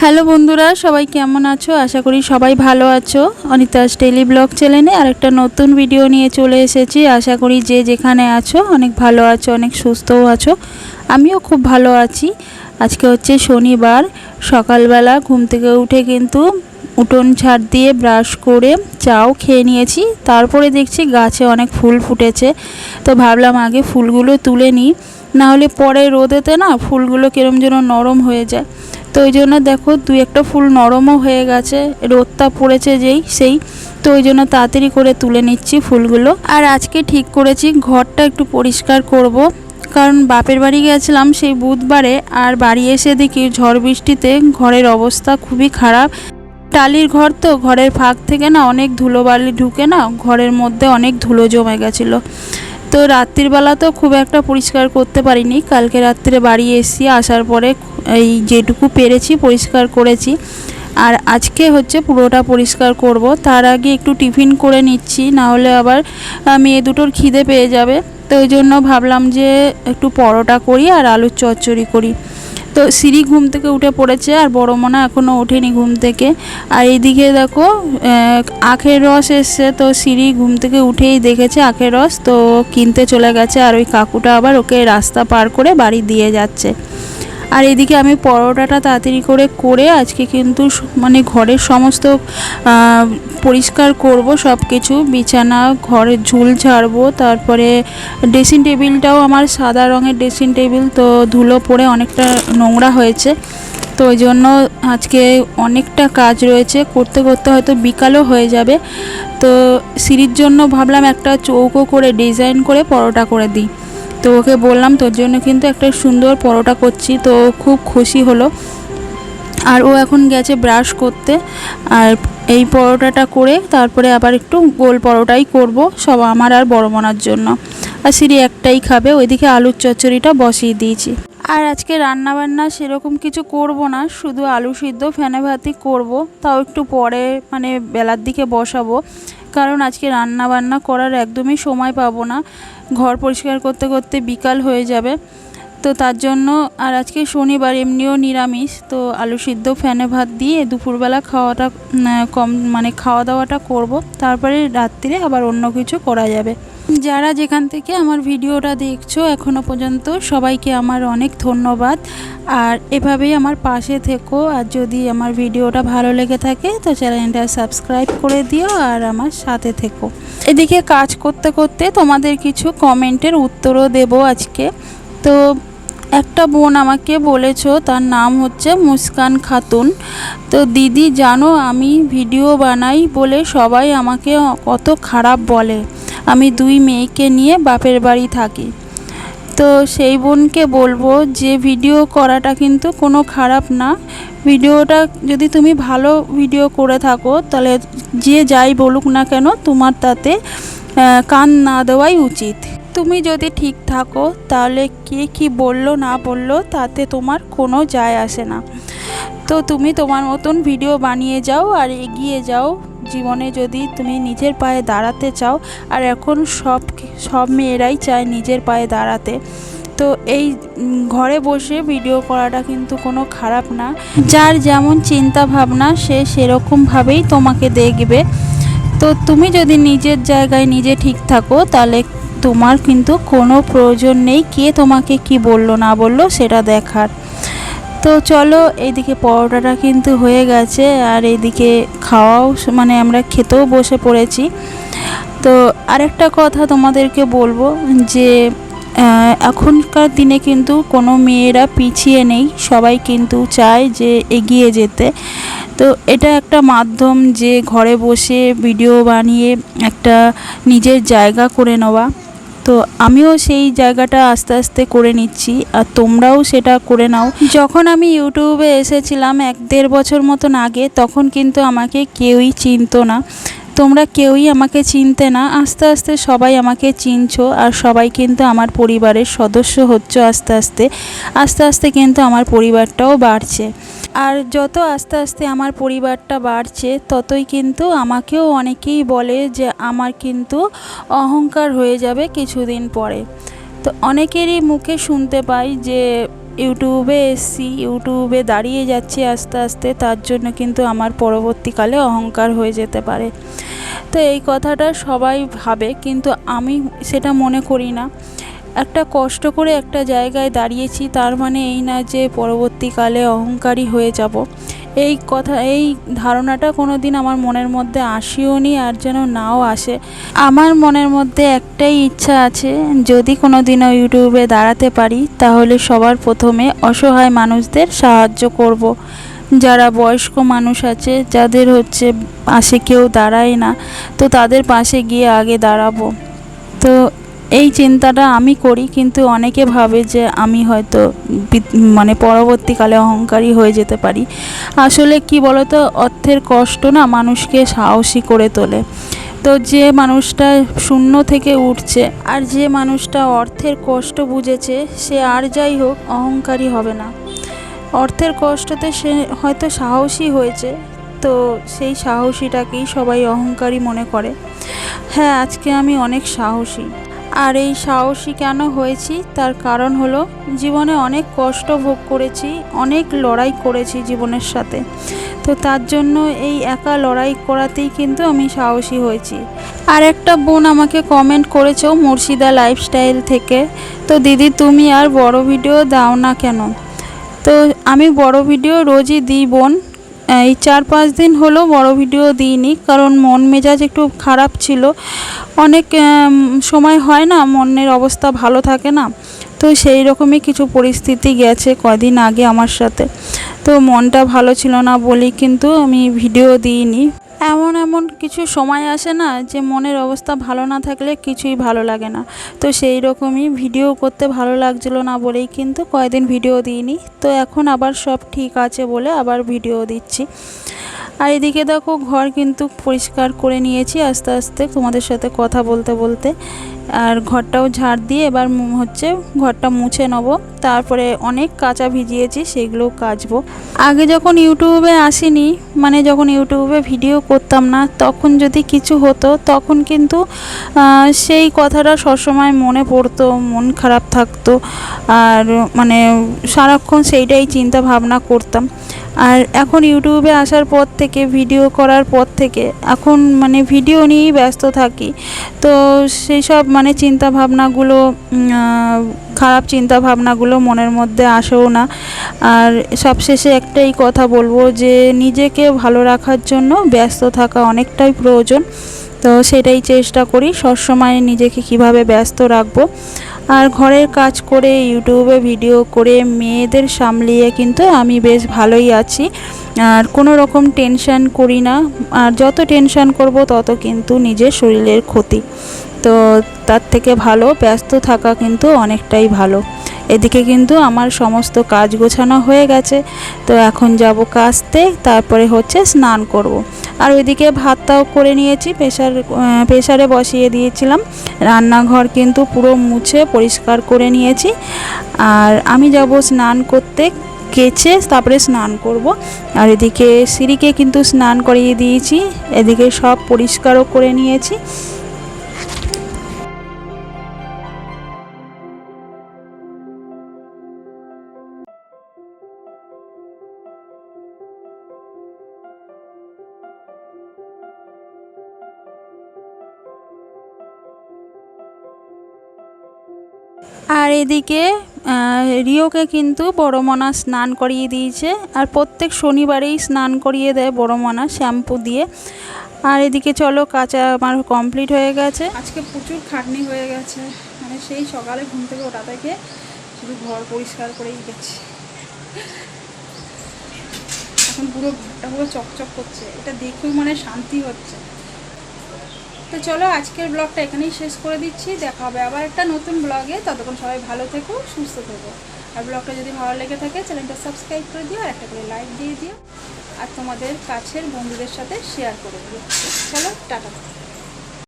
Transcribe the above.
Hello বন্ধুরা, সবাই কেমন আছো? আশা করি সবাই ভালো আছো। অনিতাস ডেইলি ব্লগ চ্যানেলে আর একটা নতুন ভিডিও নিয়ে চলে এসেছি। আশা করি যে যেখানে আছো, অনেক ভালো আছো, অনেক সুস্থও আছো। আমিও খুব ভালো আছি। আজকে হচ্ছে শনিবার। সকালবেলা ঘুম থেকে উঠে কিন্তু উঠোন ছাড় দিয়ে ব্রাশ করে চাও খেয়ে নিয়েছি। তারপরে দেখছি গাছে অনেক ফুল ফুটেছে। তো ভাবলাম আগে ফুলগুলো তুলে নিই। না হলে পরে রোদেতে না ফুলগুলো কিরম যেন নরম হয়ে যায়। তো ওই জন্য দেখো দুই একটা ফুল নরমও হয়ে গেছে, রোদটা পড়েছে যেই, সেই। তো ওই জন্য তাড়াতাড়ি করে তুলে নিচ্ছি ফুলগুলো। আর আজকে ঠিক করেছি, ঘরটা একটু পরিষ্কার করব। কারণ বাপের বাড়ি গেছিলাম সেই বুধবারে, আর বাড়ি এসে দেখি ঝড় বৃষ্টিতে ঘরের অবস্থা খুবই খারাপ। টালির ঘর তো, ঘরের ফাঁক থেকে না অনেক ধুলোবালি ঢুকে না, ঘরের মধ্যে অনেক ধুলো জমে গেছিল। তো রাত্রিবেলা তো খুব একটা পরিষ্কার করতে পারিনি, কালকে রাত্রে বাড়ি এসেছি আসার পরে এই যেটুকু পেরেছি, পরিষ্কার করেছি। আর আজকে হচ্ছে পুরোটা পরিষ্কার করব। তার আগে একটু টিফিন করে নিচ্ছি না হলে আবার মেয়ে দুটোর খিদে পেয়ে যাবে। তো ওই জন্য ভাবলাম যে একটু পরোটা করি আর আলুর চচ্চড়ি করি। তো সিঁড়ি ঘুম থেকে উঠে পড়েছে আর বড় মনা এখনও ওঠেনি ঘুম থেকে। আর এইদিকে দেখো আখের রস এসছে, তো সিঁড়ি ঘুম থেকে উঠেই দেখেছে আখের রস। তো কিনতে চলে গেছে আর ওই কাকুটা আবার ওকে রাস্তা পার করে বাড়ি দিয়ে যাচ্ছে। আর এদিকে আমি পরোটাটা তাড়াতাড়ি করে করে আজকে কিন্তু মানে ঘরের সমস্ত পরিষ্কার করব সব কিছু বিছানা, ঘরের ঝুল ঝাড়বো, তারপরে ড্রেসিং টেবিলটাও আমার সাদা রঙের ড্রেসিং টেবিল তো ধুলো পড়ে অনেকটা নোংরা হয়েছে। তো ওই জন্য আজকে অনেকটা কাজ রয়েছে, করতে করতে হয়তো বিকালও হয়ে যাবে। তো সিঁড়ির জন্য ভাবলাম একটা চৌকো করে ডিজাইন করে পরোটা করে দিই। তো ওকে বললাম, তোর জন্য কিন্তু একটা সুন্দর পরোটা করছি। তো খুব খুশি হলো। আর ও এখন গেছে ব্রাশ করতে। আর এই পরোটাটা করে তারপরে আবার একটু গোল পরোটাই করব, সব আমার আর বড় মনার জন্য। আর সিঁড়ি একটাই খাবে, ওইদিকে আলুর চচ্চড়িটা বসিয়ে দিয়েছি। আর আজকে রান্না বান্না সেরকম কিছু করব না, শুধু আলু সিদ্ধ ফেনে ভাতি করব। তাও একটু পরে মানে বেলার দিকে বসাবো। কারণ আজকে রান্না বান্না করার একদমই সময় পাবো না। ঘর পরিষ্কার করতে করতে বিকাল হয়ে যাবে। তো তার জন্য আর আজকে শনিবার, এমনিও নিরামিষ। তো আলু সিদ্ধ, ফ্যানে ভাত দিয়ে দুপুরবেলা খাওয়াটা কম মানে খাওয়া দাওয়াটা করব। তারপরে রাত্রিরে আবার অন্য কিছু করা যাবে। যারা যেখান থেকে আমার ভিডিওটা দেখছ এখনও পর্যন্ত, সবাইকে আমার অনেক ধন্যবাদ। আর এভাবেই আমার পাশে থেকো, আর যদি আমার ভিডিওটা ভালো লেগে থাকে, তো চ্যানেলটা সাবস্ক্রাইব করে দিও আর আমার সাথে থেকো। এদিকে কাজ করতে করতে তোমাদের কিছু কমেন্টের উত্তরও দেব আজকে। তো একটা বোন আমাকে বলেছ, তার নাম হচ্ছে মুস্কান খাতুন। তো দিদি, জানো আমি ভিডিও বানাই বলে সবাই আমাকে কত খারাপ বলে। আমি দুই মেয়েকে নিয়ে বাপের বাড়ি থাকি। তো সেই বোনকে বলব যে ভিডিও করাটা কিন্তু কোনো খারাপ না। ভিডিওটা যদি তুমি ভালো ভিডিও করে থাকো, তাহলে যে যাই বলুক না কেন তোমার তাতে কান না দেওয়াই উচিত। তুমি যদি ঠিক থাকো, তাহলে কে কি বলল না বলল তাতে তোমার কোনো যায় আসে না। তো তুমি তোমার মতন ভিডিও বানিয়ে যাও আর এগিয়ে যাও। জীবনে যদি তুমি নিজের পায়ে দাঁড়াতে চাও, আর এখন সব সব মেয়েরাই চায় নিজের পায়ে দাঁড়াতে। তো এই ঘরে বসে ভিডিও করাটা কিন্তু কোনো খারাপ না। যার যেমন চিন্তা ভাবনা সে সেরকমভাবেই তোমাকে দেখবে। তো তুমি যদি নিজের জায়গায় নিজে ঠিক থাকো, তাহলে তোমার কিন্তু কোনো প্রয়োজন নেই কে তোমাকে কি বলল না বলল, সেটা দেখার। তো চলো, এইদিকে পরোটাটা কিন্তু হয়ে গেছে আর এইদিকে খাওয়াও মানে আমরা খেতেও বসে পড়েছি। তো আরেকটা কথা তোমাদেরকে বলব যে এখনকার দিনে কিন্তু কোনো মেয়েরা পিছিয়ে নেই, সবাই কিন্তু চায় যে এগিয়ে যেতে। তো এটা একটা মাধ্যম যে ঘরে বসে ভিডিও বানিয়ে একটা নিজের জায়গা করে নেওয়া। তো আমিও সেই জায়গাটা আস্তে আস্তে করে নিচ্ছি, আর তোমরাও সেটা করে নাও। যখন আমি ইউটিউবে এসেছিলাম এক দেড় বছর মতন আগে, তখন কিন্তু আমাকে কেউই চিনতো না। তোমরা কেউই আমাকে চিনতে না, আস্তে আস্তে সবাই আমাকে চিনছো, আর সবাই কিন্তু আমার পরিবারের সদস্য হচ্ছে আস্তে আস্তে। আস্তে আস্তে কিন্তু আমার পরিবারটাও বাড়ছে। আর যত আস্তে আস্তে আমার পরিবারটা বাড়ছে, ততই কিন্তু আমাকেও অনেকেই বলে যে আমার কিন্তু অহংকার হয়ে যাবে কিছুদিন পরে। তো অনেকেরই মুখে শুনতে পাই যে ইউটিউবে এসছি, ইউটিউবে দাঁড়িয়ে যাচ্ছে আস্তে আস্তে, তার জন্য কিন্তু আমার পরবর্তীকালে অহংকার হয়ে যেতে পারে। তো এই কথাটা সবাই ভাবে, কিন্তু আমি সেটা মনে করি না। একটা কষ্ট করে একটা জায়গায় দাঁড়িয়েছি, তার মানে এই না যে পরবর্তীকালে অহংকারী হয়ে যাব। এই কথা, এই ধারণাটা কোনো দিন আমার মনের মধ্যে আসিও নি আর যেন নাও আসে। আমার মনের মধ্যে একটাই ইচ্ছা আছে, যদি কোনো দিনও ইউটিউবে দাঁড়াতে পারি, তাহলে সবার প্রথমে অসহায় মানুষদের সাহায্য করব। যারা বয়স্ক মানুষ আছে, যাদের হচ্ছে পাশে কেউ দাঁড়ায় না, তো তাদের পাশে গিয়ে আগে দাঁড়াবো। তো এই চিন্তাটা আমি করি, কিন্তু অনেকে ভাবে যে আমি হয়তো মানে পরবর্তীকালে অহংকারী হয়ে যেতে পারি। আসলে কি বলতো, অর্থের কষ্ট না মানুষকে সাহসী করে তোলে। তো যে মানুষটা শূন্য থেকে উঠছে আর যে মানুষটা অর্থের কষ্ট বুঝেছে, সে আর যাই হোক অহংকারী হবে না। অর্থের কষ্টতে সে হয়তো সাহসী হয়েছে, তো সেই সাহসীটাকেই সবাই অহংকারী মনে করে। হ্যাঁ আজকে আমি অনেক সাহসী। আর এই সাহসী কেন হয়েছি? তার কারণ হলো, জীবনে অনেক কষ্ট ভোগ করেছি, অনেক লড়াই করেছি জীবনের সাথে। তো তার জন্য এই একা লড়াই করাতেই কিন্তু আমি সাহসী হয়েছি। আর একটা বোন আমাকে কমেন্ট করেছ মুর্শিদা লাইফস্টাইল থেকে। তো দিদি, তুমি আর বড় ভিডিও দাও না কেন? তো আমি বড় ভিডিও রোজই দিই বোন। এই চার পাঁচ দিন হলো বড় ভিডিও দিইনি, কারণ মন মেজাজ একটু খারাপ ছিল। অনেক সময় হয় না, মনের অবস্থা ভালো থাকে না। তো সেই রকমই কিছু পরিস্থিতি গেছে কদিন আগে আমার সাথে। তো মনটা ভালো ছিল না বলি কিন্তু আমি ভিডিও দিইনি। এমন এমন কিছু সময় আসে না যে মনের অবস্থা ভালো না থাকলে কিছুই ভালো লাগে না। তো সেই রকমই ভিডিও করতে ভালো লাগছিল না বলেই কিন্তু কয়েকদিন ভিডিও দিইনি। তো এখন আবার সব ঠিক আছে বলে আবার ভিডিও দিচ্ছি। আর এদিকে দেখো ঘর কিন্তু পরিষ্কার করে নিয়েছি আস্তে আস্তে তোমাদের সাথে কথা বলতে বলতে। আর ঘরটাও ঝাড় দিয়ে এবার হচ্ছে ঘরটা মুছে নেব। তারপরে অনেক কাঁচা ভিজিয়েছি সেগুলোও কাচবো। আগে যখন ইউটিউবে আসিনি মানে যখন ইউটিউবে ভিডিও করতাম না, তখন যদি কিছু হতো, তখন কিন্তু সেই কথাটা সবসময় মনে পড়তো, মন খারাপ থাকতো। আর মানে সারাক্ষণ সেইটাই চিন্তা ভাবনা করতাম। আর এখন ইউটিউবে আসার পর থেকে, ভিডিও করার পর থেকে, এখন মানে ভিডিও নিয়েই ব্যস্ত থাকি। তো সেই সব মানে চিন্তা ভাবনাগুলো খারাপ চিন্তা ভাবনাগুলো মনের মধ্যে আসেও না। আর সবশেষে একটাই কথা বলব যে, নিজেকে ভালো রাখার জন্য ব্যস্ত থাকা অনেকটাই প্রয়োজন। তো সেটাই চেষ্টা করি সবসময় নিজেকে কীভাবে ব্যস্ত রাখব। আর ঘরের কাজ করে ইউটিউবে ভিডিও করে মেয়েদের সামলিয়ে কিন্তু আমি বেশ ভালোই আছি। আর কোনো রকম টেনশান করি না। আর যত টেনশান করব তত কিন্তু নিজের শরীরের ক্ষতি। তো তার থেকে ভালো, ব্যস্ত থাকা কিন্তু অনেকটাই ভালো। এদিকে কিন্তু আমার সমস্ত কাজ গোছানো হয়ে গেছে। তো এখন যাব কাচতে তারপরে হচ্ছে স্নান করব। আর ওইদিকে ভাতটাও করে নিয়েছি প্রেশার প্রেশারে বসিয়ে দিয়েছিলাম। রান্নাঘর কিন্তু পুরো মুছে পরিষ্কার করে নিয়েছি। আর আমি যাব স্নান করতে কেচে, তারপরে স্নান করব। আর এদিকে সিঁড়িকে কিন্তু স্নান করিয়ে দিয়েছি, এদিকে সব পরিষ্কারও করে নিয়েছি। আর এদিকে রিওকে কিন্তু বড় মনা স্নান করিয়ে দিয়েছে। আর প্রত্যেক শনিবারেই স্নান করিয়ে দেয় বড় মনা শ্যাম্পু দিয়ে। আর এদিকে চলো, কাঁচা আমার কমপ্লিট হয়ে গেছে। আজকে প্রচুর খাটনি হয়ে গেছে। মানে সেই সকালে ঘুম থেকে ওটা থেকে শুধু ঘর পরিষ্কার করেই গেছি। এখন পুরো ঘরটা পুরো চকচক করছে। এটা দেখেও মানে শান্তি হচ্ছে। তো চলো আজকের ব্লগটা এখানেই শেষ করে দিচ্ছি। দেখা হবে আবার একটা নতুন ব্লগে। ততক্ষণ সবাই ভালো থেকো, সুস্থ থেকো। আর ব্লগটা যদি ভালো লেগে থাকে, চ্যানেলটা সাবস্ক্রাইব করে দিও আর একটা করে লাইক দিয়ে দিও। আর তোমাদের কাছের বন্ধুদের সাথে শেয়ার করে দিও। চলো, টাটা।